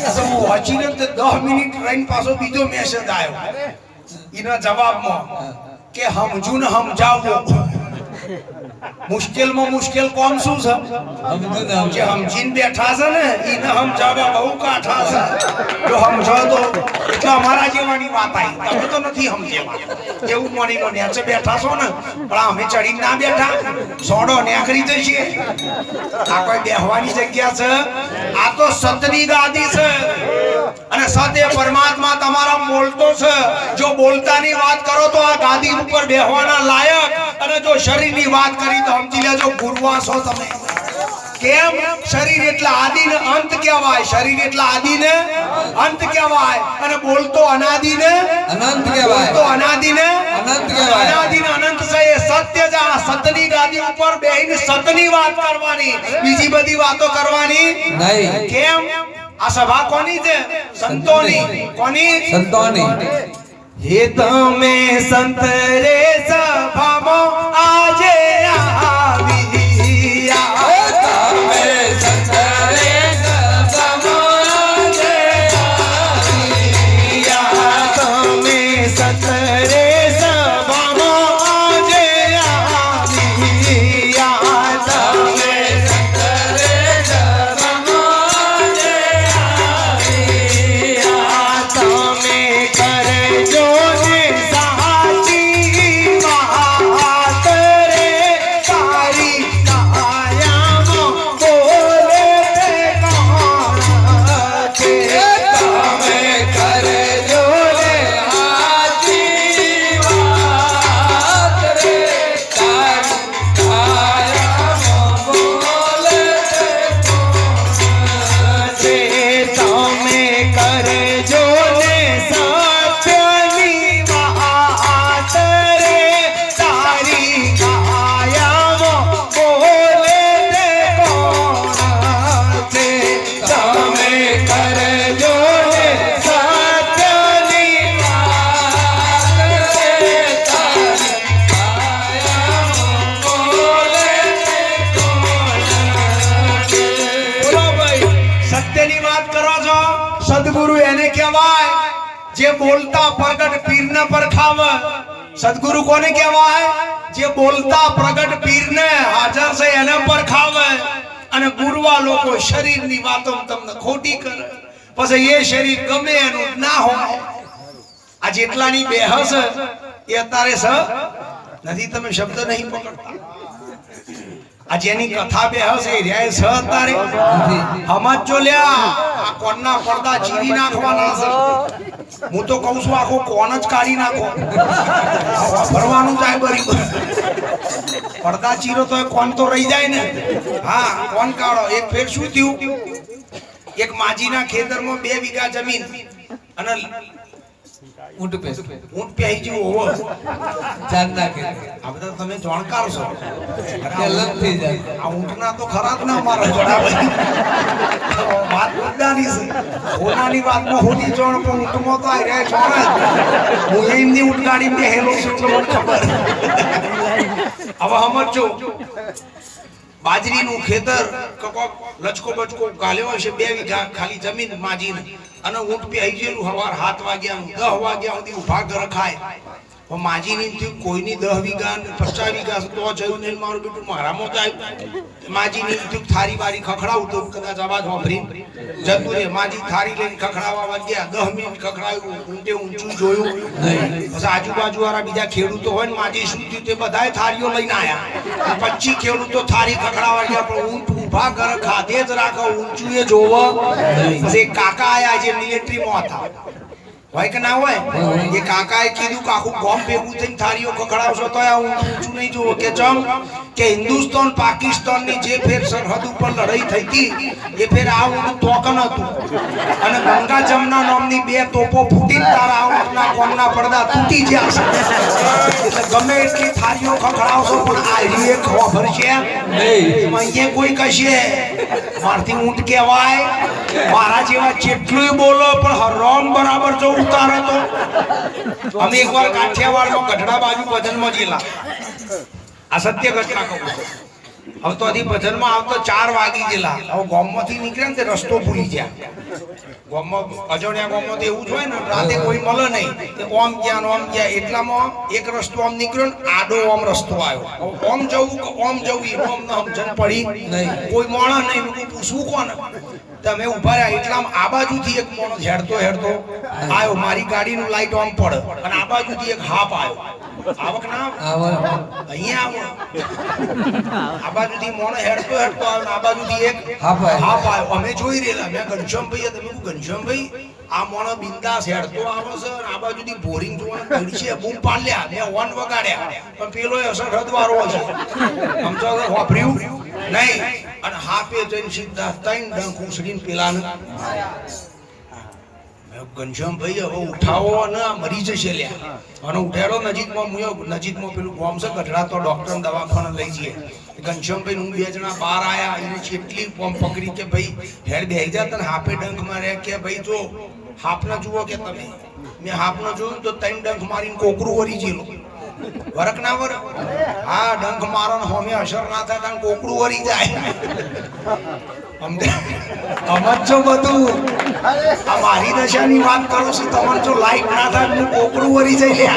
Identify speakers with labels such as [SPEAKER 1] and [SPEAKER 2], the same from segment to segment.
[SPEAKER 1] વાંચીને તો દસ મિનિટ રહીને પાછો બીજો મેસેજ આવ્યો એના જવાબમાં કે સમજુ ને સમજાવો મુશ્કેલમાં મુશ્કેલ કોમ શું છે? જે સમજીને બેઠા છે ને એને સમજાવવા બહુ કાઠા છે. જો સમજો તો એટલે અમારા જેવાની વાત આવી. તમે તો નથી સમજેલા. એવું માની નેચે બેઠા છો ને, પણ અમે ચડી ના બેઠા. સોડો નેકરી જઈએ. આ કોઈ બેહવાની જગ્યા છે? આ તો સતની ગાદી છે. અને સત પરમાત્મા તમારા બોલતો છે. જો બોલતાની વાત કરો તો આ ગાદી ઉપર બેહવાના લાયક. અને જો શરીરની વાત કરી તો સમજી લેજો ગુરુવા છો તમે. કેમ? શરીર એટલે આદિ ને અંત કહેવાય. શરીર એટલે આદિ ને અંત કહેવાય. અને બોલતો અનાદિ ને
[SPEAKER 2] અનંત કહેવાય.
[SPEAKER 1] તો અનાદિ ને
[SPEAKER 2] અનંત કહેવાય.
[SPEAKER 1] અનાદિ ને અનંત છે. એ સત્ય જ આ સતની ગાદી ઉપર બેહીને સતની વાત કરવાની. બીજી બધી વાતો કરવાની
[SPEAKER 2] નહીં.
[SPEAKER 1] કેમ? આ સભા કોની છે? સંતોની. કોની?
[SPEAKER 2] સંતોની.
[SPEAKER 1] હે તમે સંત રે સભામાં આજે આવ્યા બોલતા પ્રગટ પીરને પરખાવે. સદગુરુ કોને કહેવાય? જે બોલતા પ્રગટ પીરને હાજર છે એને પરખાવે. અને ગુરવા લોકો શરીરની વાતો તમને ખોટી કરે. પછી એ શરીર ગમે એનું ના હોય. આ જેટલાની બેહસ એ અત્યારે સ નથી, તમે શબ્દ નહીં પકડતા. આ જેની કથા બેહસ એ રહ્યા સ અત્યારે. સમજો લ્યા. આ કોણના પડદા ચીરી નાખવાના છે. હું તો કહું છું, આખો કોણ જ કાઢી નાખો. ફરવાનું જાય બરી પડદા ચીરો તો કોણ તો રહી જાય ને? હા, કોણ કાઢો? એક ફેર શું થયું? એક માજીના ખેતરમાં બે વીઘા જમીન અને
[SPEAKER 2] ઊંટ પે
[SPEAKER 1] ઊંટ પહેરી જેવું હોવો
[SPEAKER 2] ચાર નાખે
[SPEAKER 1] આ બધા તમે જાણકાર છો.
[SPEAKER 2] કે થઈ જાય
[SPEAKER 1] આ ઊંટના તો ખરા જ ના મારા વાત મુદ્દાની છે. વાતમાં હોની જોણ પણ ઊંટમાં તો આ રહ્યા જ હું એમની ઊંટ ગાડી બેહેલો છું ખબર. હવે સમજો બાજરીનું ખેતર કકોક લચકો બચકો ગાલ્યો હશે બે વીઘા ખાલી જમીન માજીને. અને ઊંટ પી આવી ગયેલું હવાર સાત વાગ્યા દસ વાગ્યા સુધી ઊભા ઘર પણ માજીની થયું કોઈની દહ વીઘા ને પચાસ વીઘા તો જયું નહીં. મારું બેટું મોત આવ્યું માજી થયું થારી બારી ખખડાવું તો કદાચ અવાજ વાપરી જતું રે માજી થારી લઈને ખખડાવા વાગ્યા દહ મિનિટ ખખડાવ્યું ઊંટે ઊંચું જોયું. પછી આજુબાજુ વાળા બીજા ખેડૂતો હોય ને, માજી શું થયું? તે બધાય થારીઓ લઈને આવ્યા પચીસ ખેડૂતો થારી ખખડાવા ગયા. પણ ઊંટ ઊભા ઘર ખાધે જ રાખો. ઊંચું એ જોવો. પછી કાકા આયા જે મિલિટરીમાં હતા. હોય કે ના હોય? એ કાકાએ કીધું કે આખું ગોમ ભેગું થઈને થાળીઓ ખખડાવશો તો હું ઊંચું નહીં જોવો કે ચમ કે હિન્દુસ્તાન પાકિસ્તાનની જે ફેર સરહદ ઉપર લડાઈ થઈ હતી એ ફેર આ ઊંડું તોકન હતું. અને ગંગા જમના નામની બે તોપો ફૂટીને તારા આ ઊંટના કોણના પડદા તૂટી ગયા છે. એટલે ગમે એટલી થારીઓ ખખડાવશો પણ આ રીએ ખબર છે અહીંયા કોઈ કશે? મારથી ઊંટ કહેવાય? મારા જેવા જેટલું બોલો પણ હરોમ બરાબર જો ઉતારે હતો અમે એકવાર કાઠિયાવાડમાં ગઢડા બાજુ ભજનમાં ગયેલા. આ સત્ય ઘટના કહું છું. હવે તો હજી ભજનમાં આવતો ચાર વાગી ગયેલા. હવે ગોમમાંથી નીકળે ને રસ્તો ભૂલી ગયા. ગોમમાં, અજણ્યા ગોમમાં તો એવું જ હોય ને, રાતે કોઈ મળે નહીં. કે ઓમ ગયા ઓમ ગયા એટલામાં એક રસ્તો આમ નીકળ્યો ને, આડો ઓમ રસ્તો આવ્યો. ઓમ જવું ઓમ જવું, એનું અમને સમજણ પડી
[SPEAKER 2] નહીં.
[SPEAKER 1] કોઈ મોણા નહીં પૂછવું કોને? તમે ઊભા રહ્યા એટલા આ બાજુથી એક માણસ હેડતો હેડતો આવ્યો મારી ગાડીનું લાઈટ ઓન પડે અને આ બાજુથી એક હાફ આવ્યો આવક ના આવે? અહીંયા આવો. આ બાજુથી મોણો હેડતો હેડતો આવ્યો આ બાજુથી એક
[SPEAKER 2] હાફ આવ્યો.
[SPEAKER 1] અમે જોઈ રહેલા મેં ઘનશ્યામભાઈ તમે ઘનશ્યામ ઘનશ્યામભાઈ આ મોણો બિંદાસ હેડતો આવે છે આ બાજુથી બોરિંગ જોવાનું ઘડી છે બૂમ પાડ્યા મેં ઓન વગાડ્યા. પણ પેલો અસર હદવારો છે. સમજો કે વાપર્યું નહીં. અને હાપે જઈને સીધા ત્રણ ડંખ ઉછળીને પેલા ઘનશ્યામ ભાઈ, હવે ઉઠાવો અને મરી જશે લ્યા. અને ઉઠાડો નજીકમાં મુયો નજીકમાં પેલું ગોમ છે, ગઢડા તો ડોક્ટર દવાખાને લઈ જઈએ. ઘનશ્યામભાઈ હું બે જણા બહાર આયા, એને કેટલી પોમ પકડી કે ભાઈ હેર બેહી જા તને હાફે ડંખ મારે કે ભાઈ જો હાફના જુઓ કે તમે. મેં હાફનો જોયું તો ત્રણ ડંખ મારીને કોકરું વરી ગયેલું. વરક ના વર હા, ડંખ મારો હોમે અસર ના થાય કારણ કોકરું વરી જાય. સમજ્યા? જો બધું. આ મારી દશાની વાત કરું છું, તમારે જો લાઈટ ના થાય કોકરું વરી જઈ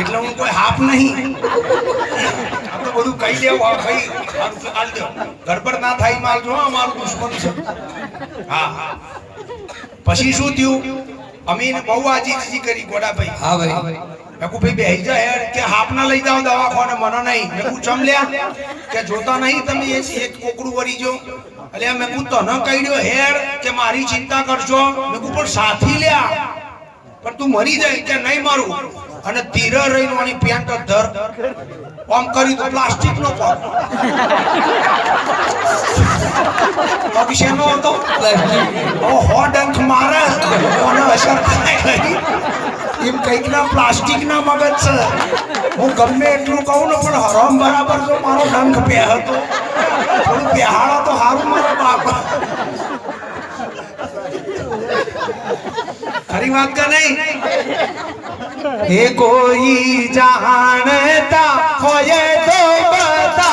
[SPEAKER 1] એટલે હું કોઈ હાફ નહીં. આપણે બધું કહી દેવું ભાઈ હારું ગડબડ ના થાય માલ જો અમારું મારું દુશ્મન છે. હા હા. પછી શું થયું? અમે બહુ આજીજી કરી ગોડાભાઈ.
[SPEAKER 2] હા ભાઈ.
[SPEAKER 1] મેકુ ભાઈ બેહી જા યાર. કે હાફ ના લઈ જાઓ દવાખાને મને નહીં. મેકુ કહું ચમ લ્યા? કે જોતા નહીં તમે એ એક કોકડું વરી જો. એટલે મેકુ તને કહ્યું હેડ કે મારી ચિંતા કરજો. મેકુ પણ સાથી લ્યા. પણ તું મરી જાય કે નહીં મારું? અને તીર રહીને આની પેન્ટ ધર. આમ કરી તો પ્લાસ્ટિક નો પગ પગ નો હતો? ઓ હો ડંખ મારે. કોને અસર થાય? એમ કંઈક ના પ્લાસ્ટિક ના મગજ છે. હું ગમે એટલું કહું ને, પણ હરામ બરાબર જો મારો ડંખ બે હતો થોડું બેહાડો તો સારું મારો બાપ. ખરી વાત કે નહીં? એ કોઈ જાણતા હોય તો બતાવજો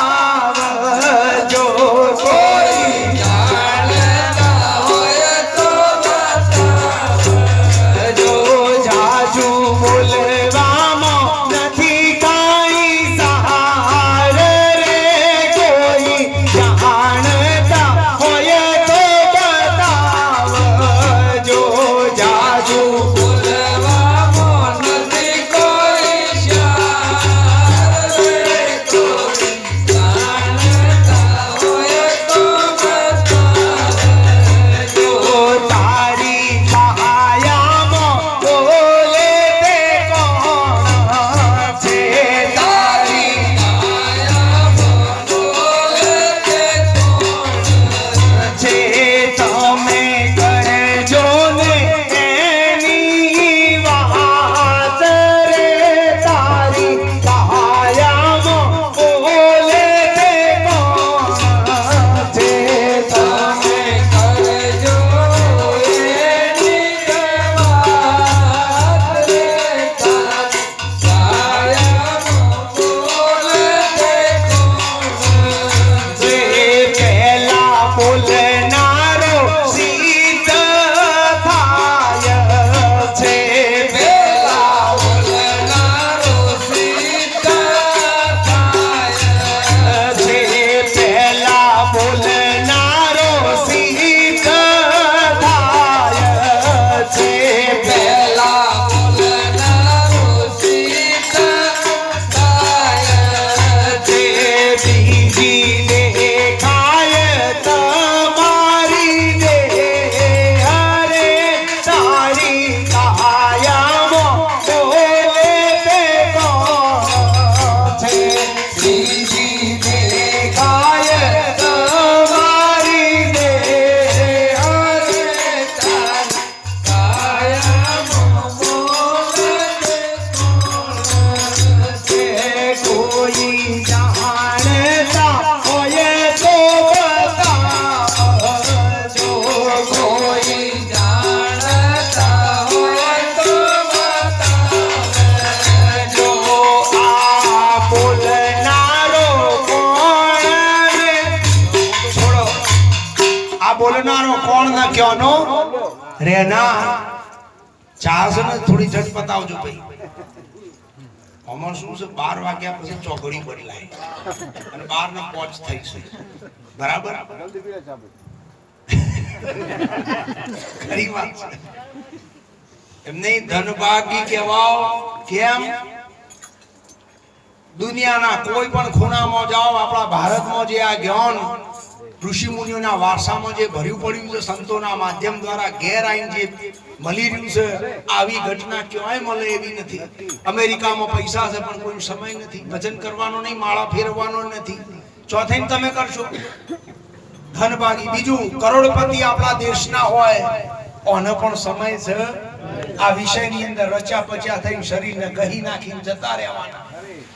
[SPEAKER 1] રે ના ચા ને થોડી ઝટ પતાવજો ભાઈ. અમાર શું છે? બાર વાગ્યા પછી ચોકડી પડી લાય અને બાર ને પોચ થઈ છે. બરાબર? ખરી વાત છે. એમને ધનભાગી કહેવાઓ કેમ? દુનિયાના કોઈ પણ ખૂણામાં જાઓ, આપણા ભારતમાં જે આ જ્ઞાન ઋષિ મુનિઓના વારસામાં જે ભર્યું પડ્યું છે સંતોના માધ્યમ દ્વારા ઘેર આવીને જે મળી રહ્યું છે, આવી ઘટના ક્યાંય મળે એવી નથી. અમેરિકામાં પૈસા છે પણ કોઈ સમય નથી. ભજન કરવાનો નહીં, માળા ફેરવવાનો નથી. ચોથે તમે કરશો. ધનભાગી બીજું, કરોડપતિ આપણા દેશના હોય, ઓને પણ સમય છે. આ વિષયની અંદર રચ્યા પચ્યા થઈ શરીરને કહી નાખીને જતા રહેવાના.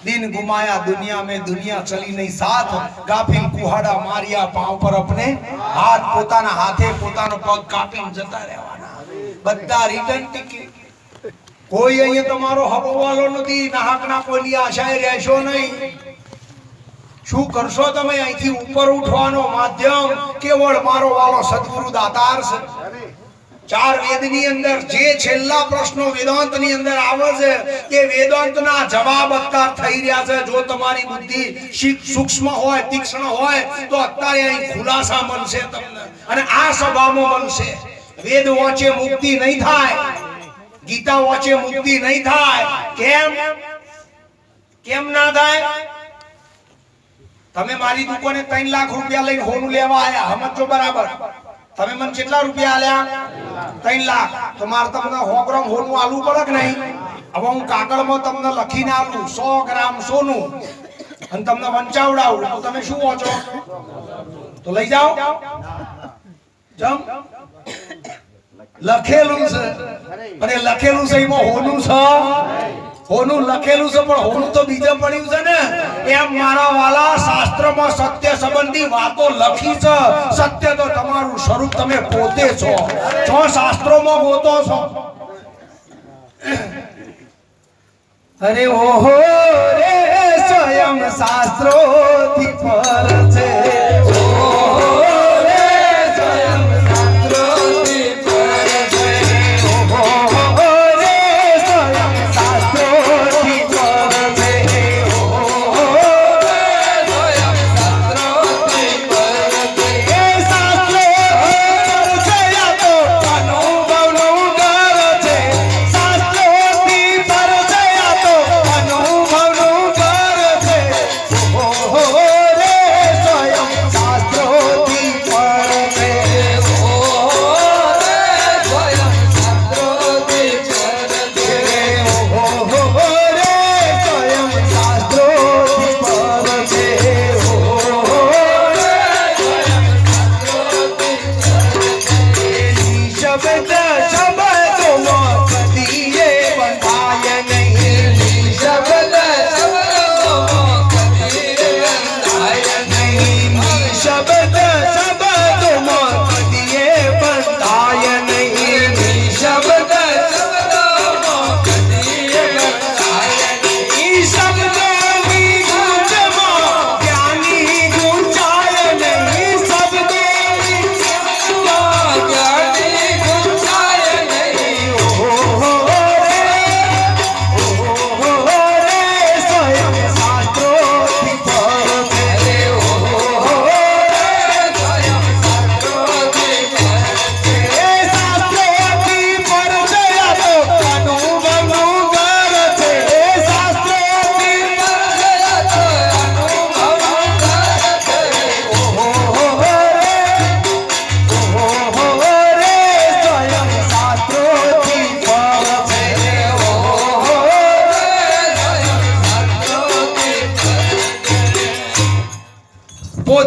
[SPEAKER 1] દિન ગુમાયા દુનિયા में दुनिया चली नहीं साथ गाफिल કુહાડા માર્યા પાવ પર અપને હાથ પોતાના હાથે પોતાનો પગ કાપીને જતા રહેવાના બધા રિટર્ન ટિકિટ કોઈ અહીંયા તમારો હકવાલો નથી નાહકના કોઈની આશાએ રહેશો નહીં શું કરશો તમે અહીંથી ઉપર ઉઠવાનો માધ્યમ કેવળ મારો વાલો સદગુરુ દાતાર છે ચાર વેદની અંદર જે છેલ્લા પ્રશ્નો વેદાંતની અંદર આવે છે એ વેદાંતના જવાબ અત્યાર થઈ રહ્યા છે. જો તમારી બુદ્ધિ સૂક્ષ્મ હોય, તીક્ષ્ણ હોય, તો અત્યારે અહીં ખુલાસા મળશે તમને. અને આ સભામાં મળશે. વેદ વાંચે મુક્તિ નહીં થાય. ગીતા વાંચે મુક્તિ નહીં થાય. કેમ? કેમ ના થાય? તમે મારી દુકાને ત્રણ લાખ રૂપિયા લઈને હોનું લેવા આયા. સમજો બરાબર. તમે મને કેટલા રૂપિયા આલ્યા? ત્રણ લાખ. તો મારે તમને સો ગ્રામ હોનું આલવું પડે કે નહીં? હવે હું કાગળમાં તમને લખીને આલું, સો ગ્રામ સોનું. અને તમને વંચાવડાવું. તો તમે શું વાંચો? તો લઈ જાઓ. જમ. લખેલું છે. અને લખેલું છે એમાં હોનું છે? હોનું લખેલું છે, પણ હોનું તો બીજે પડ્યું છે ને. એમ મારા વાલા શાસ્ત્રમાં સત્ય સંબંધી વાતો લખી છે. સત્ય તો તમારું સ્વરૂપ તમે પોતે છો. છો શાસ્ત્રોમાં ગોતો છો. અરે ઓહો રે સ્વયં શાસ્ત્રોથી પર છે.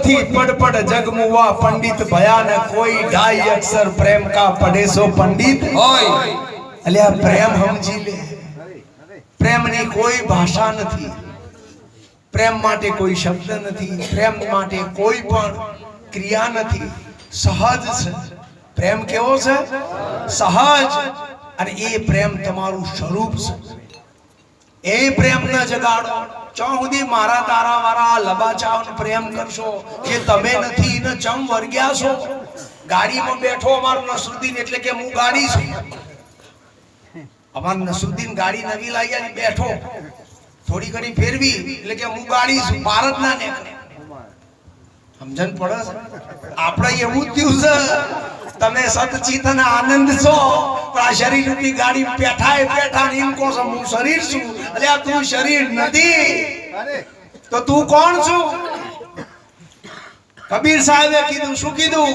[SPEAKER 1] પોથી પડપડ જગમુવા પંડિત ભયાનક કોઈ ઢાઈ અક્ષર પ્રેમ કા પઢે સો પંડિત
[SPEAKER 2] હોય.
[SPEAKER 1] અલ્યા પ્રેમ સમજી લે. પ્રેમની કોઈ ભાષા નથી. પ્રેમ માટે કોઈ શબ્દ નથી. પ્રેમ માટે કોઈ પણ ક્રિયા નથી. સહજ છે. પ્રેમ કેવો છે? સહજ. અને એ પ્રેમ તમારું સ્વરૂપ છે. એ પ્રેમ ન જગાડો. ચો મારા તારા વાળા લબાચાવ પ્રેમ કરશો કે તમે નથી, ને ચમ વર્ગ્યા છો? ગાડીમાં બેઠો અમારો નસરુદ્દીન એટલે કે હું ગાડી છું. અમારો નસરુદ્દીન ગાડી નવી લાવી અને બેઠો. થોડી ઘણી ફેરવી એટલે કે હું ગાડી છું ભારત ના ને સમજણ પડે આપણે એવું જ થયું છે. તમે સતચિત અને આનંદ છો પણ આ શરીર રૂપી ગાડી બેઠા પેઠા ને એમ કહો છો હું શરીર છું. એટલે આ તું શરીર નથી. તો તું કોણ છું? કબીર સાહેબે કીધું શું કીધું?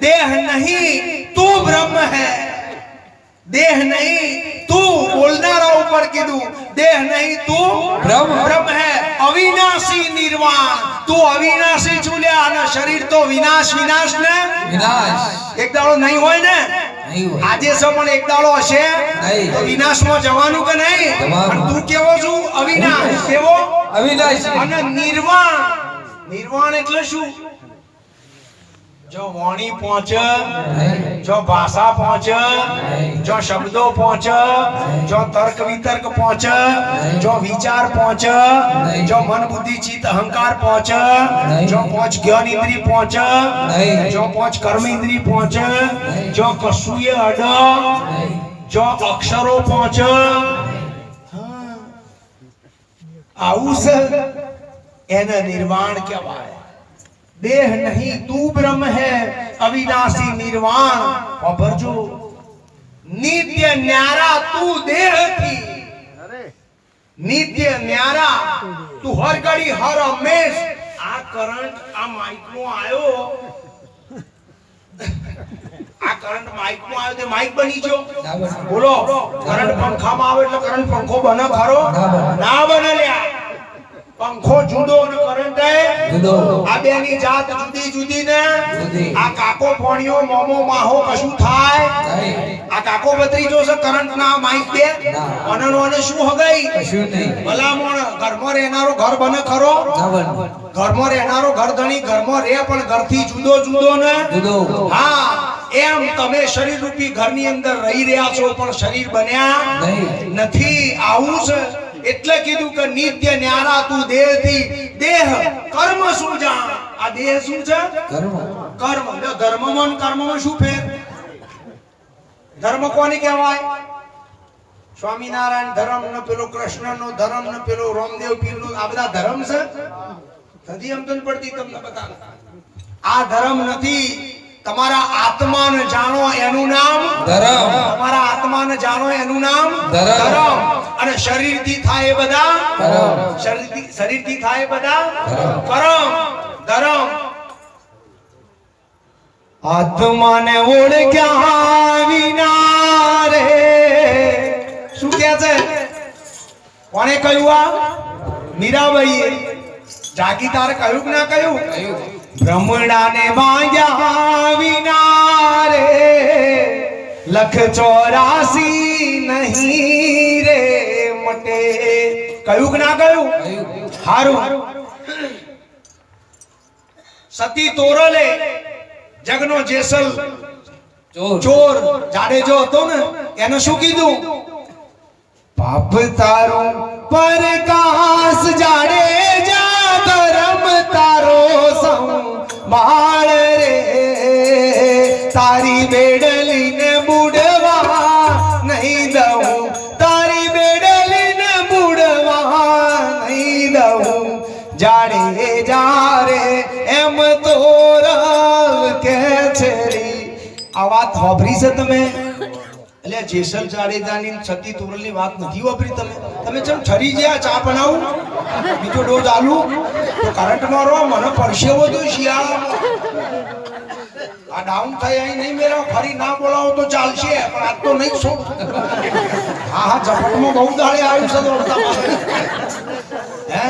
[SPEAKER 1] દેહ નહીં તું બ્રહ્મ હૈ. દેહ નહીં તું ઉપર કીધું દેહ નહીં તું
[SPEAKER 2] બ્રહ્મ.
[SPEAKER 1] બ્રહ્મ હે અવિનાશી નિર્વાણ. તું અવિનાશી છુલ્યા અને શરીર તો વિનાશ વિનાશ ને?
[SPEAKER 2] વિનાશ.
[SPEAKER 1] એક દાડો નહીં હોય ને? આજે સો પણ એક દાડો હશે. તો વિનાશમાં જવાનું કે નહીં? તું કેવો છું? અવિનાશ. કેવો?
[SPEAKER 2] અવિનાશ.
[SPEAKER 1] અને નિર્વાણ. નિર્વાણ એટલે શું? જો વાણી પહોંચે
[SPEAKER 2] નહીં.
[SPEAKER 1] જો ભાષા પહોંચે જો શબ્દો પહોંચે જો તર્ક વિતર્ક પહોંચે જો વિચાર પહોંચે જો મન બુદ્ધિ ચિત્ત અહંકાર પહોંચે જો પહોંચ જ્ઞાન ઇન્દ્રિય પહોંચે જો પહોંચ કર્મ ઇન્દ્રિય પહોંચે જો કશુંય અડ
[SPEAKER 2] નહીં.
[SPEAKER 1] જો અક્ષરો પહોંચે આવું છે એને નિર્વાણ કહેવાય દેહ નહીં તું બ્રહ્મ હે અવિનાશી નિર્વાણ. વાપરજો. નિત્ય ન્યારા તું દેહથી નિત્ય ન્યારા તું હર ઘડી હર હંમેશ. આ કરંટ આ માઇક નો આયો. આ કરંટ માઇક નો આવ્યો તે માઇક બની ગયો. બોલો કરંટ પંખામાં આવે એટલે કરંટ પંખો બને ખરો?
[SPEAKER 2] ના બને
[SPEAKER 1] લ્યા. પંખો જુદો અને કરંટ
[SPEAKER 2] જુદો.
[SPEAKER 1] આ બેની જાત જુદી જુદી ને. આ કાકો પોણિયો મોમો માહો કશું થાય. આ કાકો બત્રીજો છે કરંટ ના માઇક બે. અનનો અને શું હગાઈ?
[SPEAKER 2] કશું નહીં.
[SPEAKER 1] ભલામણ ઘરમાં રહેનારો ઘર બને ખરો? ઘરમાં રહેનારો ઘર ધણી ઘરમાં રહે પણ ઘરથી જુદો જુદો ને?
[SPEAKER 2] જુદો.
[SPEAKER 1] હા એમ તમે શરીર રૂપી ઘરની અંદર રહી રહ્યા છો પણ શરીર બન્યા નથી. આવું છે એટલે કીધું કે નિત્ય ન્યારા તું દેહથી દેહ કર્મ શું જાણ? આ દેહ શું છે?
[SPEAKER 2] કર્મ.
[SPEAKER 1] કર્મ. એટલે ધર્મમાં કર્મમાં શું ફેર? ધર્મ કોને કહેવાય? સ્વામિનારાયણ ધર્મ ને પેલો કૃષ્ણ નો ધર્મ ને પેલો રામદેવ પીર નો આ બધા ધર્મ છે? નથી સમજણ પડતી તમને બધા આ ધર્મ નથી. તમારા આત્માને જાણો એનું નામ.
[SPEAKER 2] ધર્મ.
[SPEAKER 1] તમારા આત્માને જાણો એનું નામ.
[SPEAKER 2] ધર્મ.
[SPEAKER 1] અને શરીરથી થાય બધા.
[SPEAKER 2] ધર્મ.
[SPEAKER 1] શરીરથી શરીરથી થાય બધા.
[SPEAKER 2] ધર્મ.
[SPEAKER 1] કરમ ધર્મ. આત્માને ઓળખ્યા વિના રે. શું કે છે? કોણે કહ્યું આ? મીરાબાઈએ. જાગીદાર કહ્યું કે ના કહ્યું. ભ્રમણાને વાગ્યા વિના રે. લખ ચોરાસી નહીં રે મટે. કયું કે ના
[SPEAKER 2] કયું?
[SPEAKER 1] હારું. સતી તોરલે જગનો જેસલ.
[SPEAKER 2] ચોર.
[SPEAKER 1] જાડે જાડેજો હતો ને એને શું કીધું? પાપ તારું પરકાશ જાડેજા સંભાળ રે, તારી બેડલીને બુડવા નહીં દઉં. તારી બેડલીને બુડવા નહીં દઉં. જાડે જારે એમ તો કે છે રી. આ વાત હોભરી છે તમે? એટલે જેસલ જાડેજાની છતી તોરલની વાત નથી વાપરી તમે? તમે ચમ ઠરી ગયા ચા બનાવું? બીજો ડોઝ આલુ? તો કરંટ મારો મને પરસેવો તો શિયાળામાં આ ડાઉન થઈ અહીં નહીં મેળવો, ફરી ના બોલાવો તો ચાલશે, પણ આજ તો નહીં છો હા હા, ઝપટમાં બહુ દાડે આવ્યું છે દોડતા હે?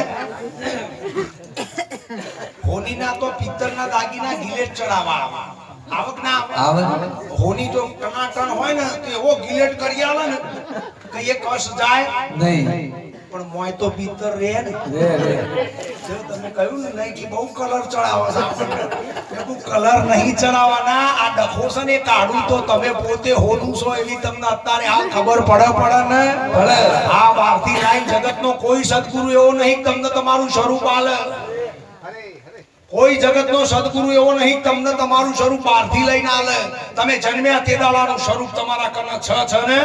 [SPEAKER 1] હોલીના તો પિત્તળના દાગીના ગિલેટ ચડાવવા. આવક ના આવે?
[SPEAKER 2] આવે
[SPEAKER 1] હોની જો ટનાટન હોય ને તો એવો ગિલેટ કરી આલે ને કે એ કશ જાય.
[SPEAKER 2] નહીં.
[SPEAKER 1] પણ મોય તો પિત્તર રે ને.
[SPEAKER 2] રે રે.
[SPEAKER 1] જો તમે કહ્યું ને નહીં કે બહુ કલર ચડાવો છો. આપણને. કલર નહીં ચડાવવાના આ ડખો છે ને કાઢું તો તમે પોતે હોનું છો એવી તમને અત્યારે આ ખબર પડે પડે ને?
[SPEAKER 2] ભલે
[SPEAKER 1] આ બહારથી લાઈન જગતનો કોઈ સદગુરુ એવો નહીં તમને તમારું સ્વરૂપ આલે. કોઈ જગતનો સદગુરુ એવો નહીં તમને તમારું સ્વરૂપ બહારથી લઈને આલે. તમે જન્મ્યા તે દાડાનું સ્વરૂપ તમારા કને છ છ ને?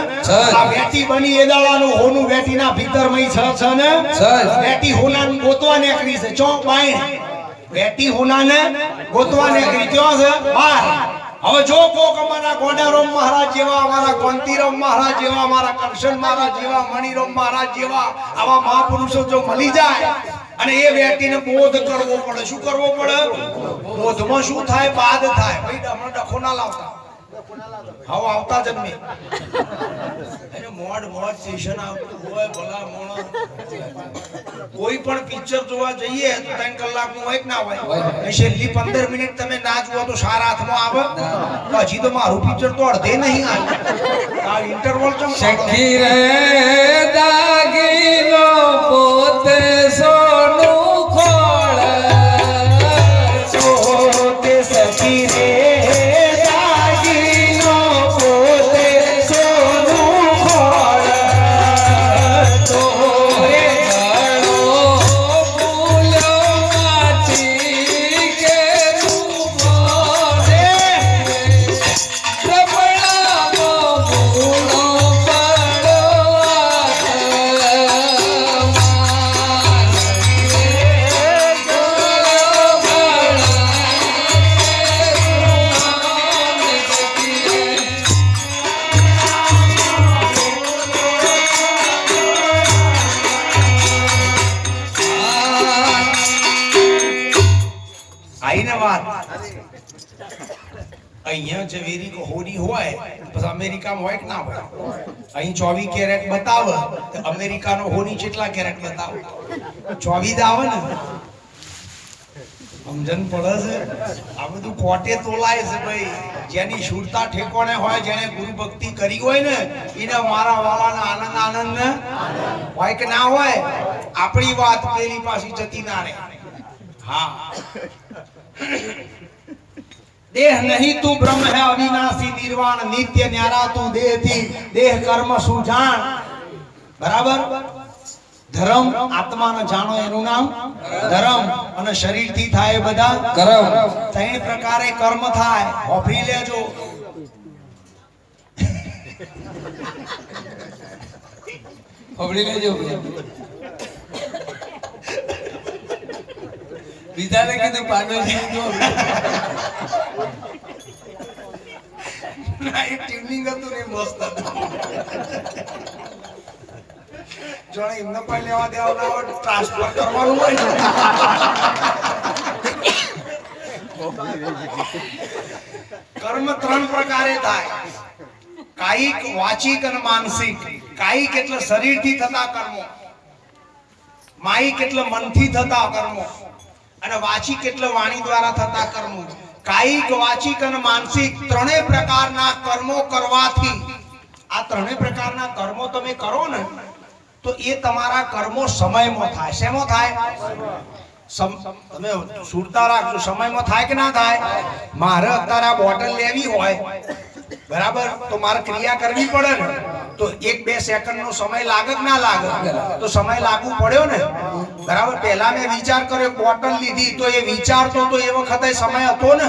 [SPEAKER 1] આ વેટી બની એ દાડાનું હોનું વેટીના ભીતરમય છ છ ને. વેટી હોના ગોતવા નીકળી છે. ચોક બાય. વેટી હોનાને ગોતવા નીકળી ક્યાં છે? બાર. હવે જો કોક અમારા ગોડારામ મહારાજ જેવા અમારા કોંતીરામ મહારાજ જેવા અમારા કરશન મહારાજ જેવા મણિરામ મહારાજ જેવા આવા મહાપુરુષો જો મળી જાય અને એ વ્યક્તિને બોધ કરવો પડે. શું કરવો પડે? બોધમાં શું થાય? બાદ થાય. ભાઈ, હમણાં ડખો ના લાવતા. હવે આવતા જન્મે એને મોડ મોડ સ્ટેશન આવતું હોય, ભલા મોણ. કોઈ પણ પિક્ચર જોવા જઈએ તો ત્રણ કલાકનું હોય કે ના હોય. છેલ્લી પંદર મિનિટ તમે ના જુઓ તો સારા હાથમાં આવે. તો હજી તો મારું પિક્ચર તો અડધે નહીં આવે. આ ઇન્ટરવલ ચમ
[SPEAKER 2] શકી રે દાગીનો.
[SPEAKER 1] ઝવેરી હોરી હોય, પછી અમેરિકામાં હોય કે ના હોય. અહીં ચોવીસ કેરેટ બતાવે, તો અમેરિકાનો હોની કેટલા કેરેટ બતાવે? ચોવીસ આવે ને. સમજણ પડે છે? આ બધું કોટે તોલાય છે ભાઈ. જેની શુરતા ઠેકોણે હોય જેને ગુરુ ભક્તિ કરી હોય ને, એને મારા વાલાના આનંદ આનંદ ને? હોય કે ના હોય. આપણી વાત પેલી પાછી જતી ના રહે. હા. દેહ નહીં તું બ્રહ્મ હે અવિનાશી નિર્વાણ નિત્ય ન્યારા તું દેહથી દેહ કર્મ શું જાણ? બરાબર? ધર્મ આત્માને જાણો એનું નામ. ધર્મ અને શરીરથી થાય બધા.
[SPEAKER 2] કર્મ.
[SPEAKER 1] ત્રણ પ્રકારે કર્મ થાય. હોફરી લેજો.
[SPEAKER 2] ફબડી લેજો. બીજાને કીધું, પાડોશી જો.
[SPEAKER 1] લેવા દેવા કર્મ ત્રણ પ્રકારે થાય. કાયિક, વાચિક અને માનસિક. કાયિક એટલે શરીરથી થતા કર્મો. માયિક એટલે મનથી થતા કર્મો. અને વાચિક એટલે વાણી દ્વારા થતા કર્મો. કાયિક, વાચિક અને માનસિક ત્રણેય પ્રકારના કર્મો કરવાથી. આ ત્રણેય પ્રકારના કર્મો તમે કરો ને, તો એ તમારા કર્મો સમયમાં થાય. શેમાં થાય? તમે સુરતા રાખજો. સમયમાં થાય કે ના થાય? મારે અત્યારે આ બોટલ લેવી હોય. બરાબર? તો મારે ક્રિયા કરવી પડે ને. તો એક બે સેકન્ડ નો સમય લાગે ના લાગે. તો સમય લાગુ પડ્યો ને? બરાબર? પહેલા મેં વિચાર કર્યો બોટલ લીધી, તો એ વિચાર તો તો એ વખતે સમય હતો ને.